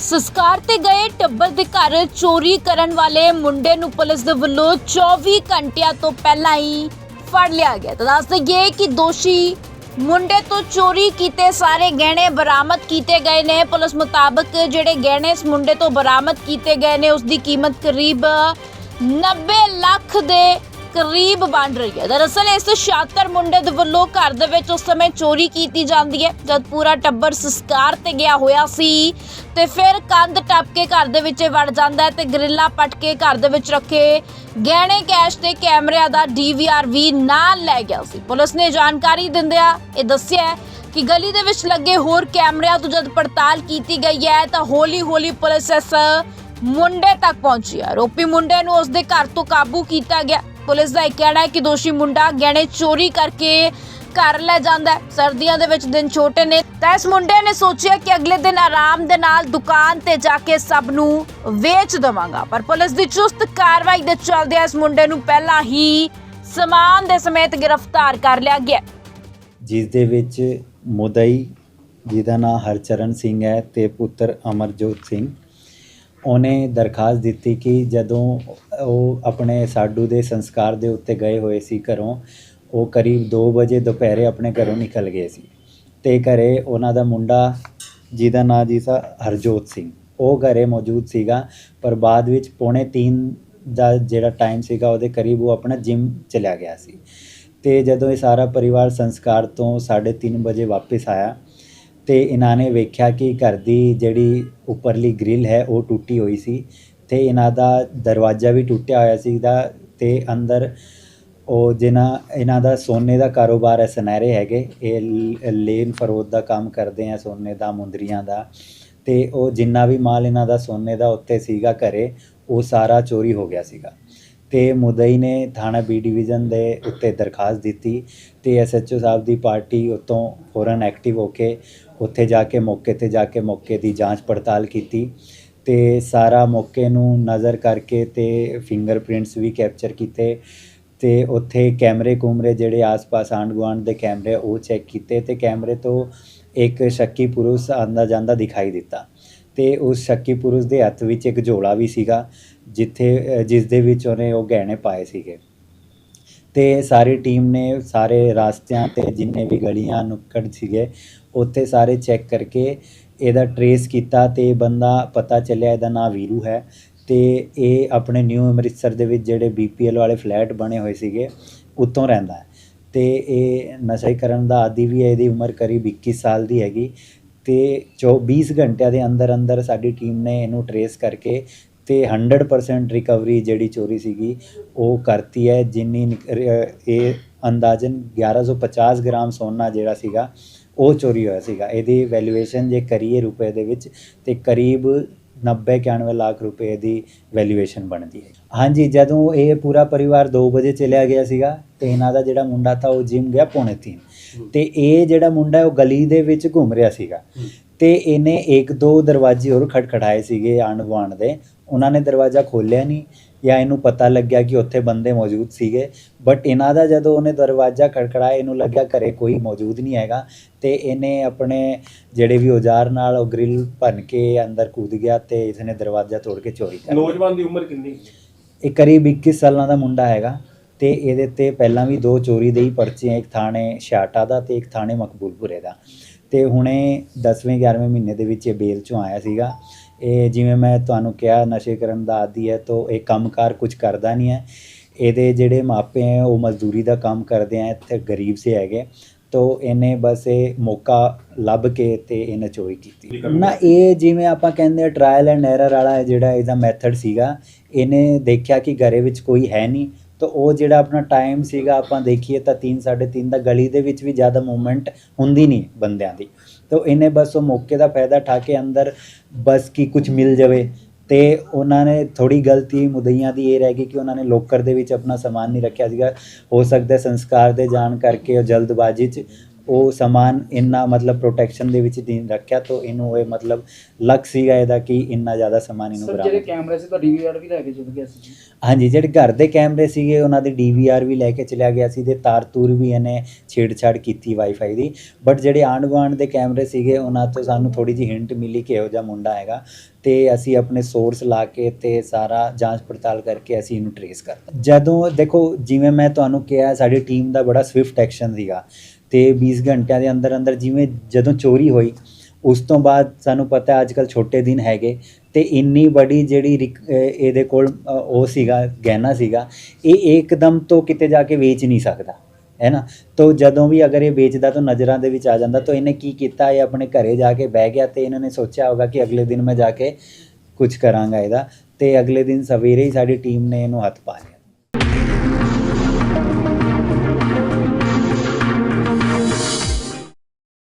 ਸੰਸਕਾਰ ਤੇ ਗਏ ਟੱਬਰ ਦੇ ਘਰ ਚੋਰੀ ਕਰਨ ਵਾਲੇ ਮੁੰਡੇ ਨੂੰ ਪੁਲਿਸ ਦੇ ਵੱਲੋਂ 24 ਘੰਟਿਆਂ ਤੋਂ ਪਹਿਲਾਂ ਹੀ ਫੜ ਲਿਆ ਗਿਆ। ਤਾਂ ਦੱਸ ਦਈਏ ਕਿ ਦੋਸ਼ੀ ਮੁੰਡੇ ਤੋਂ ਚੋਰੀ ਕੀਤੇ ਸਾਰੇ ਗਹਿਣੇ ਬਰਾਮਦ ਕੀਤੇ ਗਏ ਨੇ। ਪੁਲਿਸ ਮੁਤਾਬਕ ਜਿਹੜੇ ਗਹਿਣੇ ਇਸ ਮੁੰਡੇ ਤੋਂ ਬਰਾਮਦ ਕੀਤੇ ਗਏ ਨੇ, ਉਸ ਦੀ ਕੀਮਤ ਕਰੀਬ 90 ਲੱਖ ਦੇ ਕਰੀਬ ਬਣ ਰਹੀ ਹੈ। ਦਰਅਸਲ ਇਸ ਸ਼ਾਤਰ ਮੁੰਡੇ ਦੇ ਵੱਲੋਂ ਘਰ ਦੇ ਵਿੱਚ ਉਸ ਸਮੇਂ ਚੋਰੀ ਕੀਤੀ ਜਾਂਦੀ ਹੈ। ਜਦ ਪੂਰਾ ਟੱਬਰ ਸੰਸਕਾਰ ਤੇ ਗਿਆ ਹੋਇਆ ਸੀ ਤੇ ਫਿਰ ਕੰਧ ਟੱਪ ਕੇ ਘਰ ਦੇ ਵਿੱਚ ਵੜ ਜਾਂਦਾ ਹੈ ਤੇ ਗਰਿੱਲਾਂ ਪਟ ਕੇ ਘਰ ਦੇ ਵਿੱਚ ਰੱਖੇ ਗਹਿਣੇ ਕੈਸ਼ ਤੇ ਕੈਮਰਿਆਂ ਦਾ ਡੀਵੀਆਰ ਵੀ ਨਾਲ ਲੈ ਗਿਆ ਸੀ। ਪੁਲਿਸ ਨੇ ਜਾਣਕਾਰੀ ਦਿੰਦਿਆਂ ਇਹ ਦੱਸਿਆ ਕਿ ਗਲੀ ਦੇ ਵਿੱਚ ਲੱਗੇ ਹੋਰ ਕੈਮਰਿਆਂ ਤੋਂ ਜਦ ਪੜਤਾਲ ਕੀਤੀ ਗਈ ਹੈ ਤਾਂ ਹੌਲੀ-ਹੌਲੀ ਪੁਲਿਸ ਇਸ ਮੁੰਡੇ ਤੱਕ ਪਹੁੰਚੀ ਹੈ। ਆਰੋਪੀ ਮੁੰਡੇ ਨੂੰ ਉਸਦੇ ਘਰ ਤੋਂ ਕਾਬੂ ਕੀਤਾ ਗਿਆ। ਪੁਲਿਸ ਦਾ ਇਹ ਕਹਿਣਾ ਹੈ ਕਿ ਦੋਸ਼ੀ ਮੁੰਡਾ ਗਹਿਣੇ ਚੋਰੀ ਕਰਕੇ ਘਰ ਲੈ ਜਾਂਦਾ ਹੈ। ਸਰਦੀਆਂ ਦੇ ਵਿੱਚ ਦਿਨ ਛੋਟੇ ਨੇ। ਤਾਂ ਇਸ ਮੁੰਡੇ ਨੇ ਸੋਚਿਆ ਕਿ ਅਗਲੇ ਦਿਨ ਆਰਾਮ ਦੇ ਨਾਲ ਦੁਕਾਨ ਤੇ ਜਾ ਕੇ ਸਭ ਨੂੰ ਵੇਚ ਦਵਾਂਗਾ। ਪਰ ਪੁਲਿਸ ਦੀ ਚੁਸਤ ਕਾਰਵਾਈ ਦੇ ਚੱਲਦਿਆਂ ਇਸ ਮੁੰਡੇ ਨੂੰ ਪਹਿਲਾਂ ਹੀ ਸਮਾਨ ਦੇ ਸਮੇਤ ਗ੍ਰਿਫਤਾਰ ਕਰ ਲਿਆ ਗਿਆ ਜਿਸ ਦੇ ਵਿੱਚ ਮੁਦਈ, ਜਿਹਦਾ ਨਾਮ ਹਰਚਰਨ ਸਿੰਘ ਹੈ, ਤੇ ਪੁੱਤਰ ਅਮਰਜੋਤ ਸਿੰਘ ਉਹਨੇ ਦਰਖਾਸਤ ਦਿੱਤੀ ਕਿ ਜਦੋਂ ਉਹ ਆਪਣੇ ਸਾਡੂ ਦੇ ਸੰਸਕਾਰ ਦੇ ਉੱਤੇ ਗਏ ਹੋਏ ਸੀ ਘਰੋਂ, ਉਹ ਕਰੀਬ 2 ਵਜੇ ਦੁਪਹਿਰੇ ਆਪਣੇ ਘਰੋਂ ਨਿਕਲ ਗਏ ਸੀ। ਤੇ ਘਰੇ ਉਹਨਾਂ ਦਾ ਮੁੰਡਾ, ਜਿਹਦਾ ਨਾਂ ਜੀ ਸੀ ਹਰਜੋਤ ਸਿੰਘ, ਉਹ ਘਰੇ ਮੌਜੂਦ ਸੀਗਾ, ਪਰ ਬਾਅਦ ਵਿੱਚ ਪੌਣੇ 3 ਦਾ ਜਿਹੜਾ ਟਾਈਮ ਸੀਗਾ, ਉਹਦੇ ਕਰੀਬ ਉਹ ਆਪਣਾ ਜਿਮ ਚਲਿਆ ਗਿਆ ਸੀ। ਤੇ ਜਦੋਂ ਇਹ ਸਾਰਾ ਪਰਿਵਾਰ ਸੰਸਕਾਰ ਤੋਂ 3:30 ਵਜੇ ਵਾਪਸ ਆਇਆ ਤੇ ਇਹਨਾਂ ਨੇ ਵੇਖਿਆ ਕਿ ਘਰ ਦੀ ਜਿਹੜੀ ਉੱਪਰਲੀ ਗ੍ਰਿਲ ਹੈ, ਉਹ ਟੁੱਟੀ ਹੋਈ ਸੀ ਤੇ ਇਹਨਾਂ ਦਾ ਦਰਵਾਜ਼ਾ ਵੀ ਟੁੱਟਿਆ ਹੋਇਆ ਸੀ ਸੀਗਾ ਤੇ ਅੰਦਰ ਉਹ ਜਿਨ੍ਹਾਂ, ਇਹਨਾਂ ਦਾ ਸੋਨੇ ਦਾ ਕਾਰੋਬਾਰ ਹੈ, ਸੁਨਹਿਰੇ ਹੈਗੇ। ਇਹ ਲੇਨ ਫਰੋਦ ਦਾ ਕੰਮ ਕਰਦੇ ਆ, ਸੋਨੇ ਦਾ, ਮੁੰਦਰੀਆਂ ਦਾ। ਤੇ ਉਹ ਜਿੰਨਾ ਵੀ ਮਾਲ ਇਹਨਾਂ ਦਾ ਸੋਨੇ ਦਾ ਉੱਤੇ ਸੀਗਾ ਘਰੇ, ਉਹ ਸਾਰਾ ਚੋਰੀ ਹੋ ਗਿਆ ਸੀਗਾ। ਤੇ ਮੁਦਈ ਨੇ ਥਾਣਾ ਬੀ ਡਿਵੀਜ਼ਨ ਦੇ ਉੱਤੇ ਦਰਖਾਸਤ ਦਿੱਤੀ ਤੇ ਐਸਐਚਓ ਸਾਹਿਬ ਦੀ ਪਾਰਟੀ ਉਤੋਂ ਫੌਰਨ ਐਕਟਿਵ ਹੋ ਕੇ ਉੱਥੇ ਜਾ ਕੇ ਮੌਕੇ ਤੇ ਜਾ ਕੇ ਮੌਕੇ ਦੀ ਜਾਂਚ ਪੜਤਾਲ ਕੀਤੀ ਤੇ ਸਾਰਾ ਮੌਕੇ ਨੂੰ ਨਜ਼ਰ ਕਰਕੇ ਤੇ ਫਿੰਗਰਪ੍ਰਿੰਟਸ ਵੀ ਕੈਪਚਰ ਕੀਤੇ ਤੇ ਉੱਥੇ ਕੈਮਰੇ ਕੁਮਰੇ ਜਿਹੜੇ ਆਸ-ਪਾਸ ਆਂਢ ਗੁਆਂਢ ਦੇ ਕੈਮਰੇ ਉਹ ਚੈੱਕ ਕੀਤੇ ਤੇ ਕੈਮਰੇ ਤੋਂ ਇੱਕ ਸ਼ੱਕੀ ਪੁਰਸ਼ ਆਂਦਾ ਜਾਂਦਾ ਦਿਖਾਈ ਦਿੱਤਾ। ਤੇ ਉਸ ਸ਼ੱਕੀ ਪੁਰਸ਼ ਦੇ ਹੱਥ ਵਿੱਚ ਇੱਕ ਝੋਲਾ ਵੀ ਸੀਗਾ, ਜਿੱਥੇ ਜਿਸ ਦੇ ਵਿੱਚ ਉਹਨੇ ਉਹ ਗਹਿਣੇ ਪਾਏ ਸੀਗੇ। ਤੇ ਸਾਰੀ ਟੀਮ ਨੇ ਸਾਰੇ ਰਾਸਤਿਆਂ ਤੇ ਜਿੰਨੇ ਵੀ ਗਲੀਆਂ ਨੁੱਕੜ ਸੀਗੇ, ਉੱਥੇ ਸਾਰੇ ਚੈੱਕ ਕਰਕੇ ਇਹਦਾ ਟਰੇਸ ਕੀਤਾ ਤੇ ਬੰਦਾ ਪਤਾ ਚੱਲਿਆ ਇਹਦਾ ਨਾਂ ਵੀਰੂ ਹੈ। ਤੇ ਇਹ ਆਪਣੇ ਨਿਊ ਅੰਮ੍ਰਿਤਸਰ ਦੇ ਵਿੱਚ ਜਿਹੜੇ ਬੀਪੀਐਲ ਵਾਲੇ ਫਲੈਟ ਬਣੇ ਹੋਏ ਸੀਗੇ, ਉੱਤੋਂ ਰਹਿੰਦਾ ਹੈ। ਤੇ ਇਹ ਨਸ਼ਾ ਕਰਨ ਦਾ ਆਦੀ ਵੀ ਹੈ, ਇਹਦੀ ਉਮਰ ਕਰੀਬ 21 ਸਾਲ ਦੀ ਹੈਗੀ। ਤੇ 24 ਘੰਟਿਆਂ ਦੇ ਅੰਦਰ ਅੰਦਰ ਸਾਡੀ ਟੀਮ ਨੇ ਇਹਨੂੰ ਟਰੇਸ ਕਰਕੇ ਤੇ 100% ਰਿਕਵਰੀ ਜਿਹੜੀ ਚੋਰੀ ਸੀਗੀ, ਉਹ ਕਰਤੀ ਹੈ। ਜਿੰਨੀ ਨਿਕ- ਰ- ਇਹ ਅੰਦਾਜ਼ਨ 1150 ਗ੍ਰਾਮ ਸੋਨਾ ਜਿਹੜਾ ਸੀਗਾ, ਉਹ ਚੋਰੀ ਹੋਇਆ ਸੀਗਾ। ਇਹਦੀ ਵੈਲਿਊਏਸ਼ਨ ਜੇ ਕਰੀਏ ਰੁਪਏ ਦੇ ਵਿੱਚ, ਤੇ ਕਰੀਬ 90 91 ਲੱਖ ਰੁਪਏ ਦੀ ਵੈਲਿਊਏਸ਼ਨ ਬਣਦੀ ਹੈ। ਹਾਂਜੀ ਜਦੋਂ ਇਹ ਪੂਰਾ ਪਰਿਵਾਰ 2 ਵਜੇ ਚਲਿਆ ਗਿਆ ਸੀਗਾ ਤੇ ਇਹਨਾਂ ਦਾ ਜਿਹੜਾ ਮੁੰਡਾ ਤਾਂ ਉਹ ਜਿਮ ਗਿਆ ਪੌਣੇ 3 ਤੇ ਇਹ ਜਿਹੜਾ ਮੁੰਡਾ ਉਹ ਗਲੀ ਦੇ ਵਿੱਚ ਘੁੰਮ ਰਿਹਾ ਸੀਗਾ। ਤੇ ਇਹਨੇ ਇੱਕ ਦੋ ਦਰਵਾਜ਼ੇ ਹੋਰ ਖਟਖਟਾਏ ਸੀਗੇ ਆਂਢ ਗੁਆਂਢ ਦੇ। ਉਹਨਾਂ ਨੇ ਦਰਵਾਜ਼ਾ ਖੋਲ੍ਹਿਆ ਨਹੀਂ ਜਾਂ ਇਹਨੂੰ ਪਤਾ ਲੱਗਿਆ ਕਿ ਉੱਥੇ ਬੰਦੇ ਮੌਜੂਦ ਸੀਗੇ। ਬਟ ਇਹਨਾਂ ਦਾ ਜਦੋਂ ਉਹਨੇ ਦਰਵਾਜ਼ਾ ਖੜਖੜਾਇਆ ਇਹਨੂੰ ਲੱਗਿਆ ਘਰੇ ਕੋਈ ਮੌਜੂਦ ਨਹੀਂ ਹੈਗਾ ਤੇ ਇਹਨੇ ਆਪਣੇ ਜਿਹੜੇ ਵੀ ਔਜ਼ਾਰ ਨਾਲ ਉਹ ਗ੍ਰਿਲ ਭੰਨ ਕੇ ਅੰਦਰ ਕੂਦ ਗਿਆ ਤੇ ਇਸਨੇ ਦਰਵਾਜ਼ਾ ਤੋੜ ਕੇ ਚੋਰੀ ਕਰ ਲਈ ਨੌਜਵਾਨ ਦੀ ਉਮਰ ਕਿੰਨੀ ਇਹ ਕਰੀਬ 21 ਸਾਲਾਂ ਦਾ ਮੁੰਡਾ ਹੈਗਾ ਤੇ ਇਹਦੇ ਤੇ ਪਹਿਲਾਂ ਵੀ ਦੋ ਚੋਰੀ ਦੇ ਹੀ ਪਰਚੇ ਇੱਕ ਥਾਣੇ ਛਾਟਾ ਦਾ ਤੇ ਇੱਕ ਥਾਣੇ ਮਕਬੂਲਪੁਰੇ ਦਾ। ਤੇ ਹੁਣੇ 10ਵੇਂ 11ਵੇਂ ਮਹੀਨੇ ਦੇ ਵਿੱਚ ਇਹ ਬੇਲ ਚੋਂ ਆਇਆ ਸੀਗਾ। ਇਹ ਜਿਵੇਂ ਮੈਂ ਤੁਹਾਨੂੰ ਕਿਹਾ ਨਸ਼ੇ ਕਰਨ ਦਾ ਆਦੀ ਹੈ ਤਾਂ ਇਹ ਕੰਮਕਾਰ ਕੁਝ ਕਰਦਾ ਨਹੀਂ ਹੈ। ਇਹਦੇ ਜਿਹੜੇ ਮਾਪੇ ਹੈ ਉਹ ਮਜ਼ਦੂਰੀ ਦਾ ਕੰਮ ਕਰਦੇ ਆ ਇੱਥੇ ਗਰੀਬ ਸੇ ਹੈਗੇ ਤੋ ਇਹਨੇ ਬਸ ਇਹ ਮੌਕਾ ਲੱਭ ਕੇ ਤੇ ਇਹਨੇ ਚੋਰੀ ਕੀਤੀ। ਨਾ ਇਹ ਜਿਵੇਂ ਆਪਾਂ ਕਹਿੰਦੇ ਆ ਟ੍ਰਾਇਲ ਐਂਡ ਐਰਰ ਵਾਲਾ ਜਿਹੜਾ ਇਹਦਾ ਮੈਥਡ ਸੀਗਾ ਇਹਨੇ ਦੇਖਿਆ ਕਿ ਘਰੇ ਵਿੱਚ ਕੋਈ ਹੈ ਨਹੀਂ। ਤਾਂ ਉਹ ਜਿਹੜਾ ਆਪਣਾ ਟਾਈਮ ਸੀਗਾ, ਆਪਾਂ ਦੇਖੀਏ ਤਾਂ 3 3:30 ਦਾ ਗਲੀ ਦੇ ਵਿੱਚ ਵੀ ਜ਼ਿਆਦਾ ਮੂਵਮੈਂਟ ਹੁੰਦੀ ਨਹੀਂ ਬੰਦਿਆਂ ਦੀ। ਤਾਂ ਇਹਨੇ ਬਸ ਉਹ ਮੌਕੇ ਦਾ ਫਾਇਦਾ ਠਾ ਕੇ ਅੰਦਰ ਬਸ ਕੀ ਕੁਝ ਮਿਲ ਜਾਵੇ ਤੇ ਉਹਨਾਂ ਨੇ ਥੋੜੀ ਗਲਤੀ ਮੁਦਈਆਂ ਦੀ ਇਹ ਰਹਿ ਗਈ ਕਿ ਉਹਨਾਂ ਨੇ ਲੋਕਰ ਦੇ ਵਿੱਚ ਆਪਣਾ ਸਮਾਨ ਨਹੀਂ ਰੱਖਿਆ ਸੀਗਾ। ਹੋ ਸਕਦਾ ਸੰਸਕਾਰ ਦੇ ਜਾਣ ਕਰਕੇ ਉਹ ਜਲਦਬਾਜ਼ੀ 'ਚ ਉਹ ਸਮਾਨ ਇੰਨਾ ਮਤਲਬ ਪ੍ਰੋਟੈਕਸ਼ਨ ਦੇ ਵਿੱਚ ਨਹੀਂ ਰੱਖਿਆ ਤਾਂ ਇਹਨੂੰ ਇਹ ਮਤਲਬ ਲੱਕ ਸੀਗਾ ਇਹਦਾ ਕਿ ਇੰਨਾ ਜ਼ਿਆਦਾ ਸਮਾਨ ਇਹਨੂੰ ਸਰ ਬਰਾਮਦ ਜਿਹੜੇ ਕੈਮਰੇ ਸੀ ਤਾਂ ਡੀਵੀਆਰ ਵੀ ਲੈ ਕੇ ਚਲ ਗਿਆ ਸੀ ਜੀ? ਹਾਂਜੀ ਜਿਹੜੇ ਘਰ ਦੇ ਕੈਮਰੇ ਸੀਗੇ ਉਹਨਾਂ ਦੀ ਡੀਵੀਆਰ ਵੀ ਲੈ ਕੇ ਚਲਿਆ ਗਿਆ ਸੀ ਤੇ ਤਾਰ ਤੂਰ ਵੀ ਇਹਨੇ ਛੇੜਛਾੜ ਕੀਤੀ ਵਾਈਫਾਈ ਦੀ। ਬਟ ਜਿਹੜੇ ਆਂਢ ਗੁਆਂਢ ਦੇ ਕੈਮਰੇ ਸੀਗੇ ਉਹਨਾਂ ਤੋਂ ਸਾਨੂੰ ਥੋੜੀ ਜਿਹੀ ਹਿੰਟ ਮਿਲੀ ਕਿ ਇਹੋ ਜਿਹਾ ਮੁੰਡਾ ਹੈਗਾ ਤੇ ਅਸੀਂ ਆਪਣੇ ਸੋਰਸ ਲਾ ਕੇ ਤੇ ਸਾਰਾ ਜਾਂਚ ਪੜਤਾਲ ਕਰਕੇ ਅਸੀਂ ਇਹਨੂੰ ਟਰੇਸ ਕਰਤਾ। ਜਦੋਂ ਦੇਖੋ ਜਿਵੇਂ ਮੈਂ ਤੁਹਾਨੂੰ ਕਿਹਾ ਸਾਡੀ ਟੀਮ ਦਾ ਬੜਾ ਸਵਿਫਟ ਐਕਸ਼ਨ ਸੀਗਾ। ਤੇ 20 ਘੰਟਿਆਂ ਦੇ ਅੰਦਰ ਅੰਦਰ ਜਿਵੇਂ ਜਦੋਂ ਚੋਰੀ ਹੋਈ, ਉਸ ਤੋਂ ਬਾਅਦ ਸਾਨੂੰ ਪਤਾ ਅੱਜ ਕੱਲ ਛੋਟੇ ਦਿਨ ਹੈਗੇ ਤੇ ਇੰਨੀ ਬੜੀ ਜਿਹੜੀ ਰਿਕ- ਇਹਦੇ ਕੋਲ ਉਹ ਸੀਗਾ, ਗਹਿਣਾ ਸੀਗਾ, ਇਹ ਇੱਕਦਮ ਤੋਂ ਕਿਤੇ ਜਾ ਕੇ ਵੇਚ ਨਹੀਂ ਸਕਦਾ, ਹੈ ਨਾ? ਤੋ ਜਦੋਂ ਵੀ ਅਗਰ ਇਹ ਵੇਚਦਾ ਤਾਂ ਨਜ਼ਰਾਂ ਦੇ ਵਿੱਚ ਆ ਜਾਂਦਾ, ਤਾਂ ਇਹਨੇ ਕੀ ਕੀਤਾ? ਇਹ ਆਪਣੇ ਘਰੇ ਜਾ ਕੇ ਬਹਿ ਗਿਆ ਤੇ ਇਹਨਾਂ ਨੇ ਸੋਚਿਆ ਹੋਗਾ ਕਿ ਅਗਲੇ ਦਿਨ ਮੈਂ ਜਾ ਕੇ ਕੁਝ ਕਰਾਂਗਾ ਇਹਦਾ ਤੇ ਅਗਲੇ ਦਿਨ ਸਵੇਰੇ ਹੀ ਸਾਡੀ ਟੀਮ ਨੇ ਇਹਨੂੰ ਹੱਥ ਪਾ ਲਿਆ।